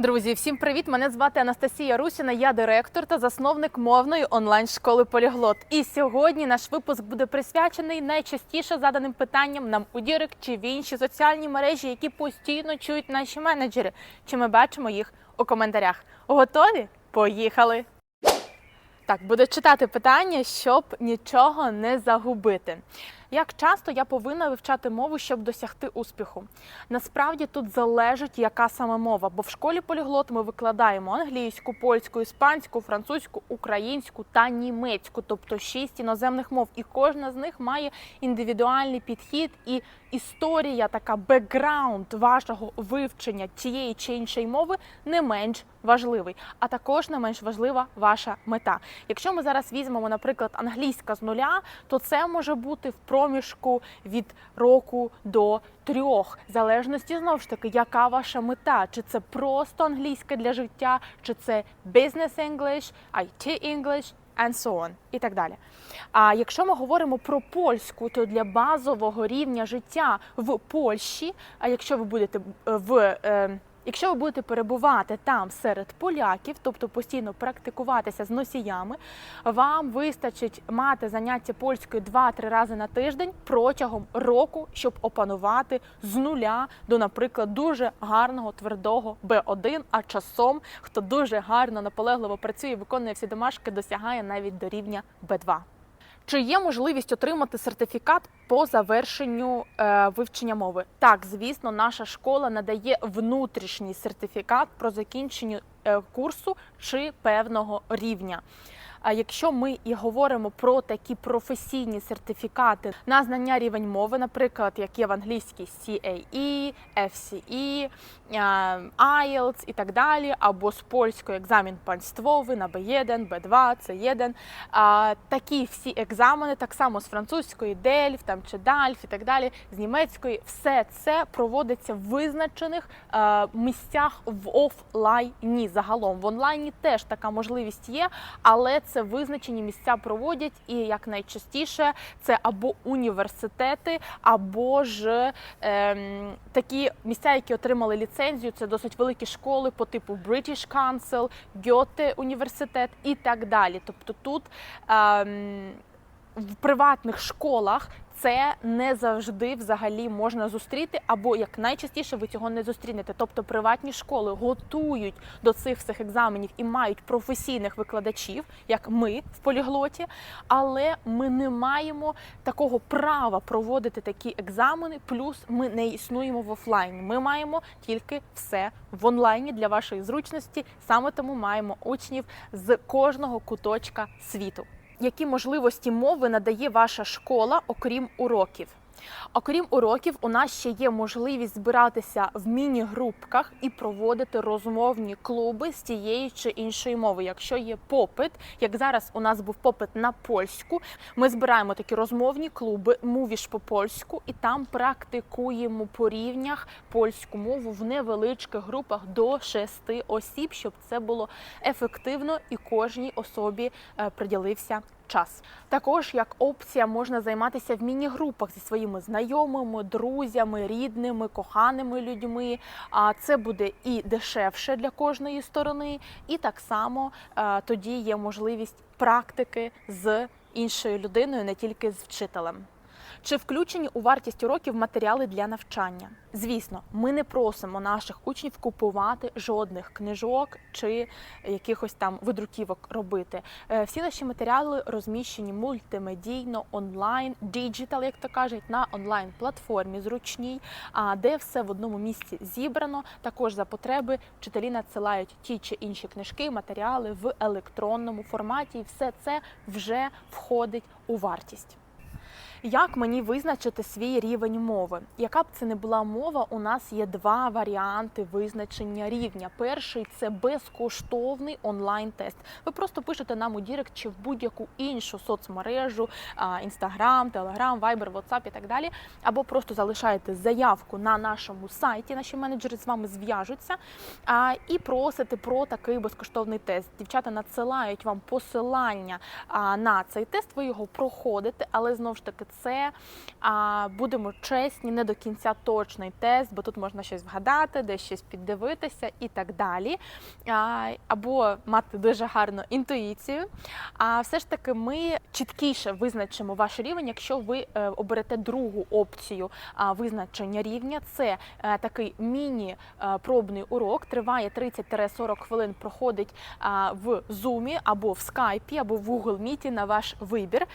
Друзі, всім привіт! Мене звати Анастасія Русіна. Я директор та засновник мовної онлайн-школи Поліглот. І сьогодні наш випуск буде присвячений найчастіше заданим питанням нам у Дірек чи в інші соціальні мережі, які постійно чують наші менеджери. Чи ми бачимо їх у коментарях? Готові? Поїхали! Так, буду читати питання, щоб нічого не загубити. Як часто я повинна вивчати мову, щоб досягти успіху? Насправді тут залежить, яка саме мова, бо в школі поліглот ми викладаємо англійську, польську, іспанську, французьку, українську та німецьку, тобто шість іноземних мов, і кожна з них має індивідуальний підхід і історія, така бекграунд вашого вивчення тієї чи іншої мови не менш важливий, а також не менш важлива ваша мета. Якщо ми зараз візьмемо, наприклад, англійська з нуля, то це може бути в проміжку від року до трьох, в залежності знову ж таки, яка ваша мета, чи це просто англійська для життя, чи це business English, IT English, and so on, і так далі. А якщо ми говоримо про польську, то для базового рівня життя в Польщі, а якщо ви будете е, в е, Якщо ви будете перебувати там серед поляків, тобто постійно практикуватися з носіями, вам вистачить мати заняття польською 2-3 рази на тиждень протягом року, щоб опанувати з нуля до, наприклад, дуже гарного твердого Б1, а часом, хто дуже гарно наполегливо працює виконує всі домашки, досягає навіть до рівня Б2. Чи є можливість отримати сертифікат по завершенню е, вивчення мови? Так, звісно, наша школа надає внутрішній сертифікат про закінчення е, курсу чи певного рівня. А якщо ми і говоримо про такі професійні сертифікати на знання рівень мови, наприклад, як є в англійській CAE, FCE, е, IELTS і так далі, або з польською екзамен панствовий на B1, B2, C1, такі всі екзамени, так само з французької DELF, там чи DALF і так далі, з німецької, все це проводиться в визначених е, місцях в офлайні. Загалом в онлайні теж така можливість є, але це визначені місця проводять, і як найчастіше це або університети, або ж ем, такі місця, які отримали ліцензію. Це досить великі школи по типу British Council, Гьоте університет і так далі. Тобто тут ем, в приватних школах це не завжди взагалі можна зустріти, або як найчастіше ви цього не зустрінете. Тобто приватні школи готують до цих всіх екзаменів і мають професійних викладачів, як ми в поліглоті, але ми не маємо такого права проводити такі екзамени. Плюс ми не існуємо в офлайні. Ми маємо тільки все в онлайні для вашої зручності. Саме тому маємо учнів з кожного куточка світу які можливості мови надає ваша школа, окрім уроків. Окрім уроків, у нас ще є можливість збиратися в міні-групках і проводити розмовні клуби з тієї чи іншої мови. Якщо є попит, як зараз у нас був попит на польську, ми збираємо такі розмовні клуби, мовіш по польську, і там практикуємо по рівнях польську мову в невеличких групах до шести осіб, щоб це було ефективно і кожній особі е, приділився час. Також як опція можна займатися в міні-групах зі своїми знайомими, друзями, рідними, коханими людьми. А це буде і дешевше для кожної сторони, і так само е, тоді є можливість практики з іншою людиною, не тільки з вчителем. Чи включені у вартість уроків матеріали для навчання? Звісно, ми не просимо наших учнів купувати жодних книжок чи якихось там видруківок робити. Е, Всі наші матеріали розміщені мультимедійно, онлайн, діджитал, як то кажуть, на онлайн платформі зручній, а де все в одному місці зібрано. Також за потреби вчителі надсилають ті чи інші книжки, матеріали в електронному форматі, і все це вже входить у вартість. Як мені визначити свій рівень мови? Яка б це не була мова, у нас є два варіанти визначення рівня. Перший це безкоштовний онлайн-тест. Ви просто пишете нам у Дірект чи в будь-яку іншу соцмережу, Інстаграм, Телеграм, Вайбер, Ватсап і так далі. Або просто залишаєте заявку на нашому сайті. Наші менеджери з вами зв'яжуться і просите про такий безкоштовний тест. Дівчата надсилають вам посилання на цей тест. Ви його проходите, але знову ж таки це а, будемо чесні, не до кінця точний тест, бо тут можна щось вгадати, десь щось піддивитися і так далі. А, або мати дуже гарну інтуїцію. А все ж таки, ми чіткіше визначимо ваш рівень, якщо ви е, оберете другу опцію визначення рівня. Це е, такий міні-пробний урок, триває 30-40 хвилин, проходить в Zoom або в Skype, або в Google Meet на ваш вибір.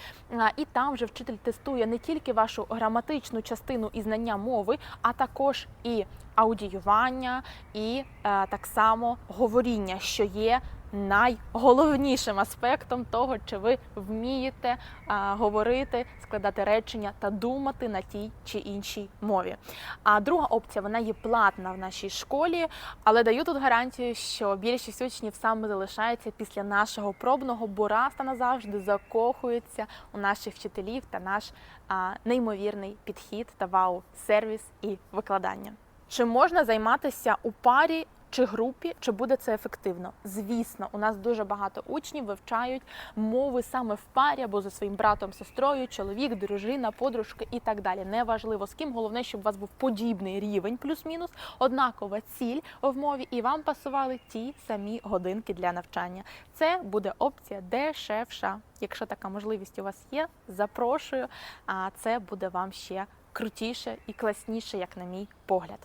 І там вже вчитель тестує не тільки вашу граматичну частину і знання мови, а також і аудіювання, і е, так само говоріння, що є найголовнішим аспектом того, чи ви вмієте а, говорити, складати речення та думати на тій чи іншій мові. А друга опція вона є платна в нашій школі, але даю тут гарантію, що більшість учнів саме залишається після нашого пробного, бо раз та назавжди закохуються у наших вчителів та наш а, неймовірний підхід та вау-сервіс і викладання. Чи можна займатися у парі чи групі, чи буде це ефективно? Звісно, у нас дуже багато учнів вивчають мови саме в парі або зі своїм братом, сестрою, чоловік, дружина, подружка і так далі. Неважливо з ким. Головне, щоб у вас був подібний рівень, плюс-мінус, однакова ціль в мові, і вам пасували ті самі годинки для навчання. Це буде опція дешевша. Якщо така можливість у вас є, запрошую. А це буде вам ще крутіше і класніше, як на мій погляд.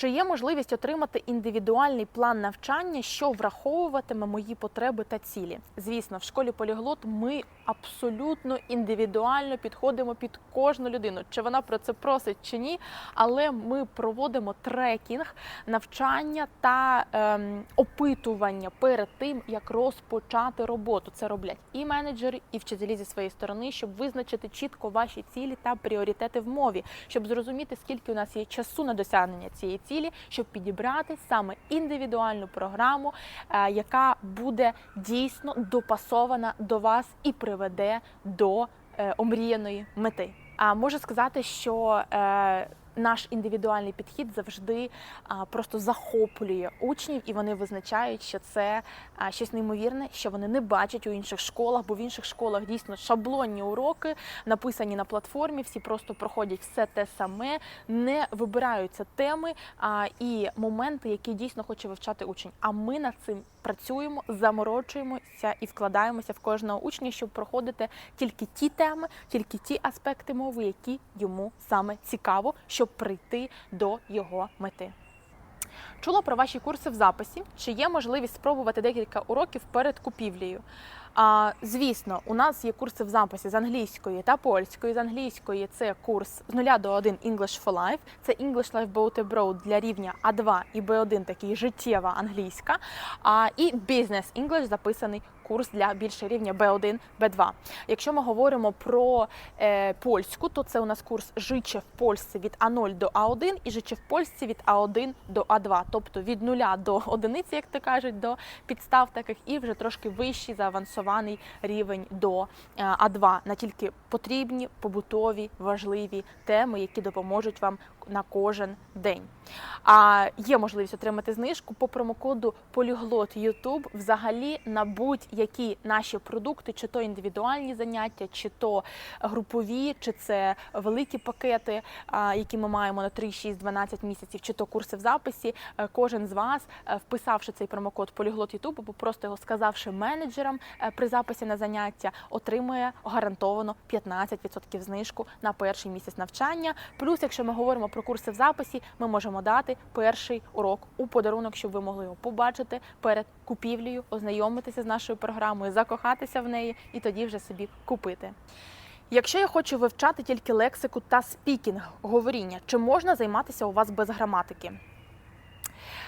Чи є можливість отримати індивідуальний план навчання, що враховуватиме мої потреби та цілі? Звісно, в школі поліглот ми абсолютно індивідуально підходимо під кожну людину, чи вона про це просить чи ні. Але ми проводимо трекінг, навчання та ем, опитування перед тим, як розпочати роботу. Це роблять і менеджери, і вчителі зі своєї сторони, щоб визначити чітко ваші цілі та пріоритети в мові, щоб зрозуміти, скільки у нас є часу на досягнення цієї цілі, щоб підібрати саме індивідуальну програму, е, яка буде дійсно допасована до вас і приведе до е, омріяної мети. А можу сказати, що е, наш індивідуальний підхід завжди а, просто захоплює учнів, і вони визначають, що це а, щось неймовірне, що вони не бачать у інших школах, бо в інших школах дійсно шаблонні уроки написані на платформі. Всі просто проходять все те саме, не вибираються теми і моменти, які дійсно хоче вивчати учень. А ми над цим працюємо, заморочуємося і вкладаємося в кожного учня, щоб проходити тільки ті теми, тільки ті аспекти мови, які йому саме цікаво, щоб прийти до його мети. Чула про ваші курси в записі. Чи є можливість спробувати декілька уроків перед купівлею? А, звісно, у нас є курси в записі з англійської та польської. З англійської це курс з 0 до 1 English for Life. Це English Life Boat Abroad для рівня А2 і Б1, такий життєва англійська. А, і Business English записаний курс для більше рівня B1, B2. Якщо ми говоримо про е, польську, то це у нас курс жиче в польській від А0 до А1 і жиче в польській від А1 до А2, тобто від 0 до одиниці, як то кажуть, до підстав таких, і вже трошки вищий заавансований рівень до е, А2 на тільки потрібні побутові важливі теми, які допоможуть вам на кожен день. А є можливість отримати знижку по промокоду Поліглот YouTube взагалі на будь-які наші продукти, чи то індивідуальні заняття, чи то групові, чи це великі пакети, які ми маємо на 3, 6, 12 місяців, чи то курси в записі. Е, Кожен з вас, е, вписавши цей промокод Поліглот YouTube, або просто його сказавши менеджерам е, при записі на заняття, отримує гарантовано 15% знижку на перший місяць навчання. Плюс, якщо ми говоримо про курси в записі, ми можемо дати перший урок у подарунок, щоб ви могли його побачити перед купівлею, ознайомитися з нашою програмою, закохатися в неї і тоді вже собі купити. Якщо я хочу вивчати тільки лексику та спікінг, говоріння, чи можна займатися у вас без граматики?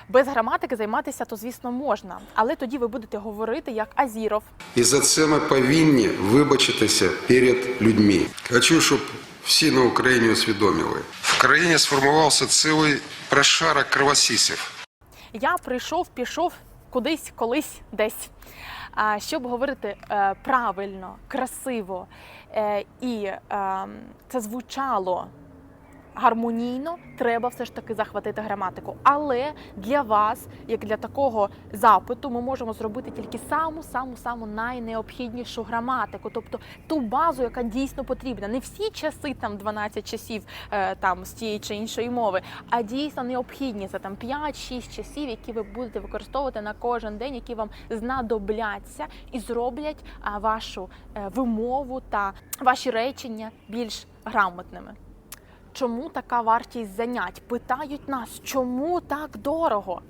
Без граматики займатися, то звісно можна, але тоді ви будете говорити як Азіров, І за це ми повинні вибачитися перед людьми. Хочу, щоб всі на Україні усвідомили. Країні сформувався цілий прошарок кровосісів. Я прийшов, пішов кудись, колись, десь. А щоб говорити е, правильно, красиво е, і е, це звучало гармонійно, треба все ж таки захватити граматику. Але для вас, як для такого запиту, ми можемо зробити тільки саму саму саму найнеобхіднішу граматику, тобто ту базу, яка дійсно потрібна. Не всі часи, там 12 часів е, там з тієї чи іншої мови, а дійсно необхідні це там 5-6 часів, які ви будете використовувати на кожен день, які вам знадобляться і зроблять вашу е, вимову та ваші речення більш грамотними. Чому така вартість занять? Питають нас, чому так дорого?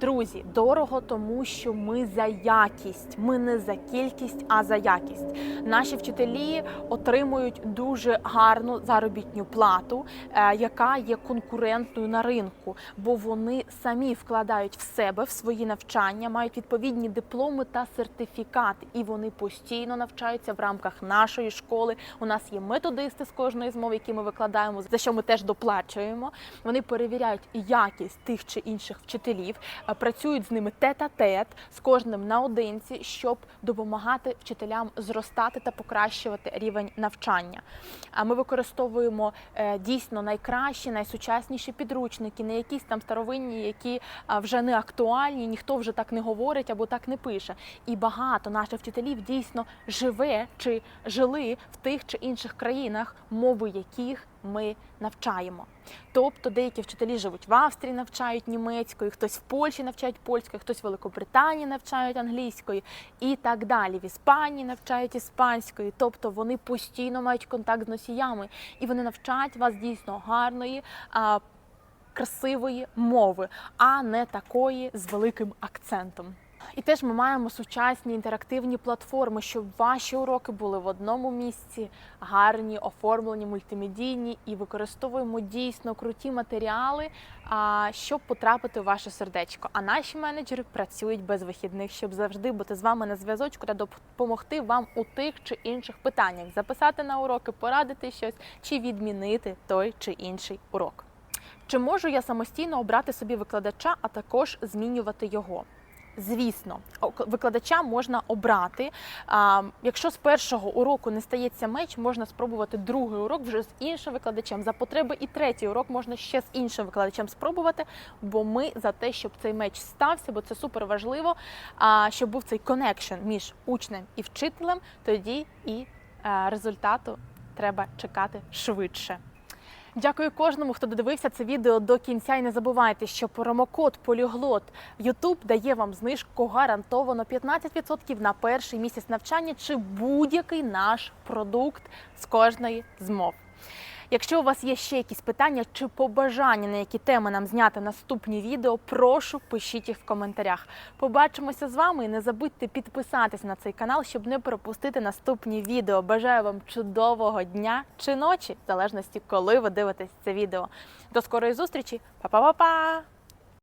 Друзі, дорого, тому що ми за якість. Ми не за кількість, а за якість. Наші вчителі отримують дуже гарну заробітну плату, е, яка є конкурентною на ринку, бо вони самі вкладають в себе в свої навчання, мають відповідні дипломи та сертифікати, і вони постійно навчаються в рамках нашої школи. У нас є методисти з кожної з мов, які ми викладаємо, за що ми теж доплачуємо. Вони перевіряють якість тих чи інших вчителів, працюють з ними тет-а-тет, з кожним наодинці, щоб допомагати вчителям зростати та покращувати рівень навчання. А ми використовуємо е, дійсно найкращі, найсучасніші підручники, не якісь там старовинні, які вже не актуальні, ніхто вже так не говорить або так не пише. І багато наших вчителів дійсно живе чи жили в тих чи інших країнах, мови яких ми навчаємо. Тобто деякі вчителі живуть в Австрії, навчають німецькою, хтось в Польщі навчають польською, хтось в Великобританії навчають англійською і так далі. В Іспанії навчають іспанською. Тобто вони постійно мають контакт з носіями, і вони навчають вас дійсно гарної. Красивої мови, а не такої з великим акцентом. І теж ми маємо сучасні інтерактивні платформи, щоб ваші уроки були в одному місці, гарні, оформлені, мультимедійні, і використовуємо дійсно круті матеріали, щоб потрапити у ваше сердечко. А наші менеджери працюють без вихідних, щоб завжди бути з вами на зв'язочку та допомогти вам у тих чи інших питаннях, записати на уроки, порадити щось чи відмінити той чи інший урок. Чи можу я самостійно обрати собі викладача, а також змінювати його? Звісно, викладача можна обрати. Якщо з першого уроку не стається меч, можна спробувати другий урок вже з іншим викладачем. За потреби і третій урок можна ще з іншим викладачем спробувати, бо ми за те, щоб цей меч стався, бо це супер важливо, щоб був цей коннекшн між учнем і вчителем, тоді і е, результату треба чекати швидше. Дякую кожному, хто додивився це відео до кінця. І не забувайте, що промокод Поліглот YouTube дає вам знижку гарантовано 15% на перший місяць навчання чи будь-який наш продукт з кожної з мов. Якщо у вас є ще якісь питання чи побажання, на які теми нам зняти наступні відео, прошу пишіть їх в коментарях. Побачимося з вами і не забудьте підписатися на цей канал, щоб не пропустити наступні відео. Бажаю вам чудового дня чи ночі, в залежності, коли ви дивитесь це відео. До скорої зустрічі, Па-па-па-па!